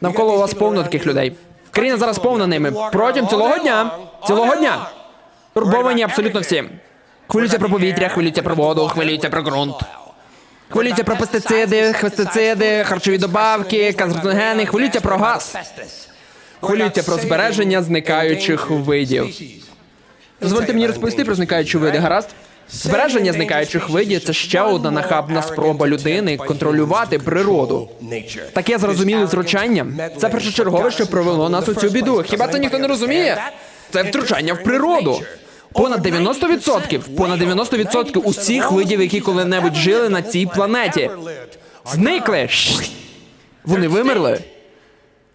Навколо вас повно таких людей. Країна зараз повна ними. Протягом цілого дня. Цілого дня. Турбовані абсолютно всі. Хвилюються про повітря, хвилюються про воду, хвилюються про ґрунт. Хвилюються про пестициди, пестициди, харчові добавки, канцерогени, хвилюються про газ. Хвилюються про збереження зникаючих видів. Дозвольте мені розповісти про зникаючі види, гаразд? Збереження зникаючих видів це ще одна нахабна спроба людини контролювати природу. Таке зрозуміле втручання. Це першочергове, що привело нас у цю біду. Хіба це ніхто не розуміє? Це втручання в природу. Понад 90%, понад 90% усіх видів, які коли-небудь жили на цій планеті, зникли. Вони вимерли.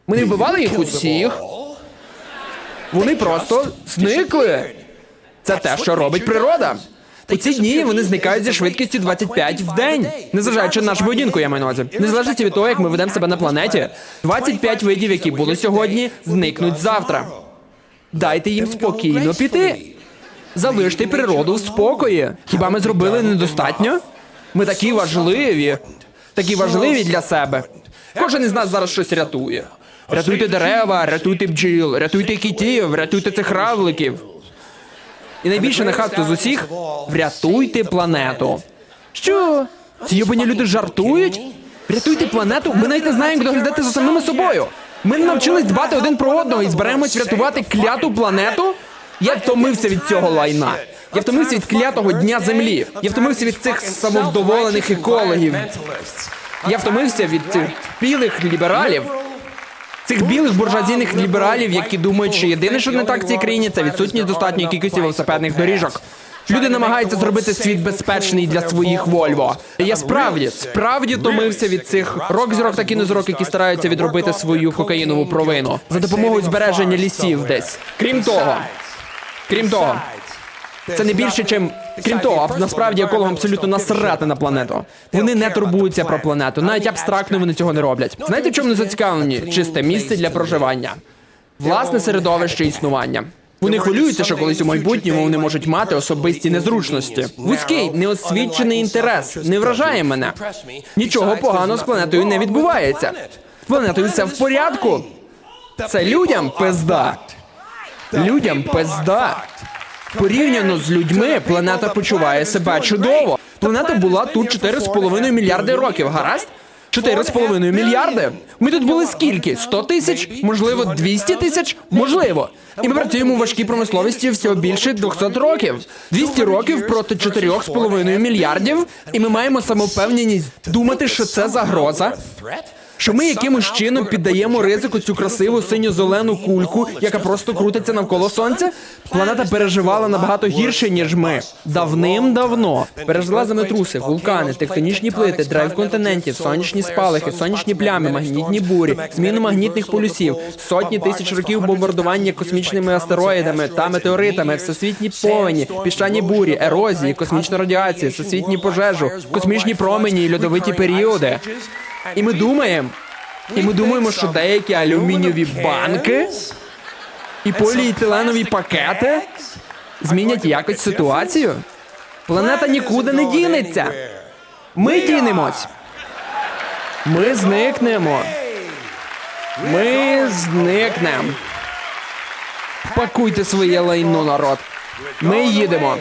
Ми не вбивали їх усіх. Вони просто зникли. Це те, що робить природа. У ці дні вони зникають зі швидкістю 25 в день, незважаючи на нашу поведінку, я маю на увазі. Незалежно від того, як ми ведемо себе на планеті, 25 видів, які були сьогодні, зникнуть завтра. Дайте їм спокійно піти. Залиште природу в спокої. Хіба ми зробили недостатньо? Ми такі важливі, такі важливі для себе. Кожен із нас зараз щось рятує. Рятуйте дерева, рятуйте бджіл, рятуйте кітів, рятуйте цих равликів. І найбільше нахабство з усіх врятуйте планету. Що? Ці йобані люди жартують? Врятуйте планету? Ми навіть не знаємо, як доглядати за самими собою. Ми не навчились дбати один про одного і збираємось врятувати кляту планету. Я втомився від цього лайна. Я втомився від клятого дня землі. Я втомився від цих самовдоволених екологів. Я втомився від цих білих лібералів. Цих білих буржуазійних лібералів, які думають, що єдине, що не так в цій країні, це відсутність достатньої кількості велосипедних доріжок. Люди намагаються зробити світ безпечний для своїх Вольво. Я справді, справді томився від цих рок-зірок та кінозірок, які стараються відробити свою кокаїнову провину за допомогою збереження лісів десь. Крім того, крім того, це не більше, чим крім того, насправді екологам абсолютно насрати на планету. Вони не турбуються про планету, навіть абстрактно вони цього не роблять. Знаєте, чому не зацікавлені? Чисте місце для проживання, власне середовище існування. Вони хвилюються, що колись у майбутньому вони можуть мати особисті незручності. Вузький, неосвічений інтерес не вражає мене. Нічого поганого з планетою не відбувається. Планетою все в порядку. Це людям пизда. Людям пизда. Порівняно з людьми, планета почуває себе чудово. Планета була тут 4,5 мільярди років, гаразд? 4,5 мільярди. Ми тут були скільки? 100 тисяч? Можливо, 200 тисяч? Можливо. І ми працюємо у важкій промисловості всього більше 200 років. 200 років проти 4,5 мільярдів. І ми маємо самовпевненість думати, що це загроза. Що ми якимось чином піддаємо ризику цю красиву синьо-зелену кульку, яка просто крутиться навколо сонця. Планета переживала набагато гірше, ніж ми. Давним-давно пережила землетруси, вулкани, тектонічні плити, драйв континентів, сонячні спалахи, сонячні плями, магнітні бурі, зміну магнітних полюсів, сотні тисяч років бомбардування космічними астероїдами та метеоритами, всесвітні повені, піщані бурі, ерозії, космічна радіація, всесвітні пожежу, космічні промені, льодовиті періоди. І ми думаємо, і ми думаємо, що деякі алюмінієві банки і поліетиленові пакети змінять якось ситуацію. Планета нікуди не дінеться. Ми дінемось. Ми зникнемо. Ми зникнемо. Пакуйте своє лайно, народ. Ми їдемо.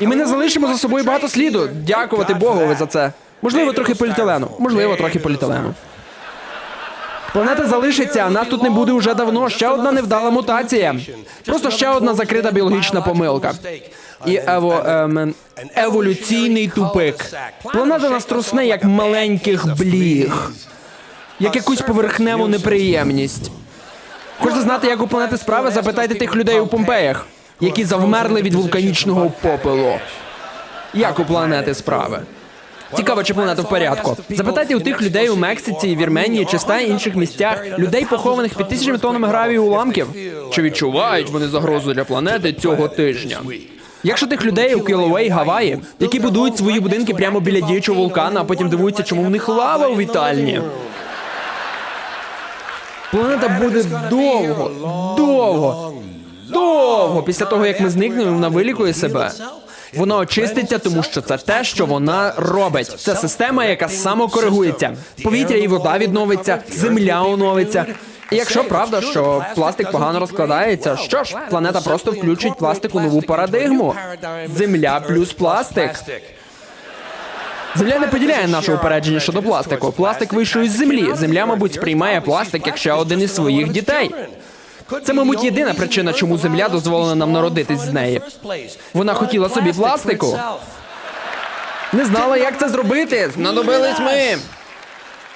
І ми не залишимо за собою багато сліду. Дякувати Богові за це. Можливо, трохи поліетилену. Можливо, трохи поліетилену. Планета залишиться, а нас тут не буде уже давно. Ще одна невдала мутація. Просто ще одна закрита біологічна помилка. І ево, ем, еволюційний тупик. Планета нас трусне як маленьких бліг, як якусь поверхневу неприємність. Хочете знати, як у планети справи? Запитайте тих людей у Помпеях, які завмерли від вулканічного попелу. Як у планети справи? Цікаво, чи планета в порядку. Запитайте у тих людей у Мексиці, Вірменії чи ста інших місцях, людей, похованих під тисячами тоннами гравію уламків. Чи відчувають вони загрозу для планети цього тижня? Якщо тих людей у Кіловей, Гаваї, які будують свої будинки прямо біля діючого вулкана, а потім дивуються, чому в них лава у вітальні. Планета буде довго, довго, довго після того, як ми зникнемо, вона вилікує себе. Воно очиститься, тому що це те, що вона робить. Це система, яка самокоригується. Повітря і вода відновиться, земля оновиться. І якщо правда, що пластик погано розкладається, що ж, планета просто включить пластик у нову парадигму. Земля плюс пластик. Земля не поділяє наше упередження щодо пластику. Пластик вийшов із землі. Земля, мабуть, сприймає пластик як ще один із своїх дітей. Це, мабуть, єдина причина, чому земля дозволила нам народитись з неї. Вона хотіла собі пластику. Не знала, як це зробити. Знадобились ми.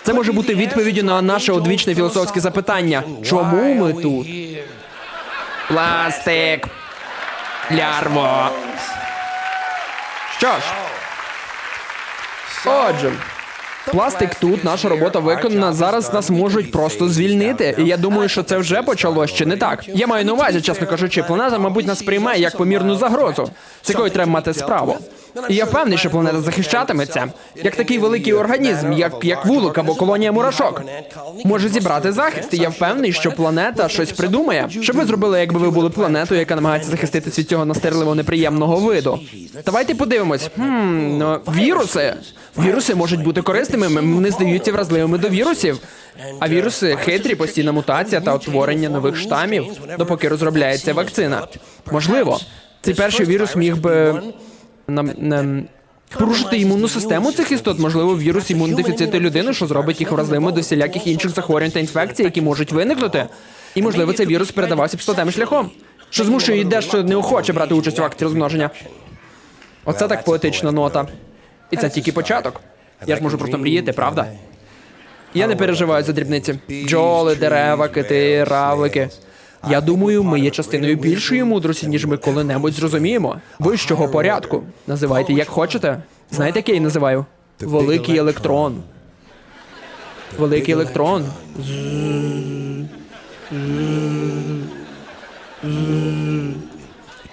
Це може бути відповіддю на наше одвічне філософське запитання. Чому ми тут? Пластик. Лярво. Що ж, Отже, пластик тут, наша робота виконана. Зараз нас можуть просто звільнити. І я думаю, що це вже почало ще не так. Я маю на увазі, чесно кажучи, планета, мабуть, нас приймає як помірну загрозу, з якою треба мати справу. І я впевнений, що планета захищатиметься, як такий великий організм, як, як вулик або колонія мурашок. Може зібрати захист, і я впевнений, що планета щось придумає. Що ви зробили, якби ви були планетою, яка намагається захиститись від цього настирливо неприємного виду? Давайте подивимось. Хм, ну, віруси. Віруси можуть бути корисними, вони здаються вразливими до вірусів. А віруси хитрі, постійна мутація та утворення нових штамів, допоки розробляється вакцина. Можливо, цей перший вірус міг би нам порушити імунну систему цих істот, можливо, вірус імунодефіциту людини, що зробить їх вразливими до всіляких інших захворювань та інфекцій, які можуть виникнути. І можливо, цей вірус передавався пістотем шляхом, що змушує дещо неохоче брати участь у акті розмноження. Оце так поетична нота. І це тільки початок. Я ж можу просто мріяти, правда? Я не переживаю за дрібниці. Бджоли, дерева, кити, равлики. Я думаю, ми є частиною більшої мудрості, ніж ми коли-небудь зрозуміємо. Вищого порядку. Називайте як хочете. Знаєте, як я її називаю? Великий електрон. Великий електрон.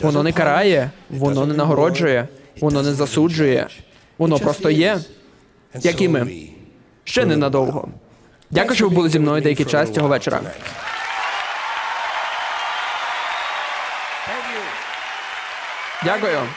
Воно не карає, воно не нагороджує, воно не засуджує. Воно просто є, як і ми. Ще ненадовго. Дякую, що ви були зі мною деякий час цього вечора. Дякую.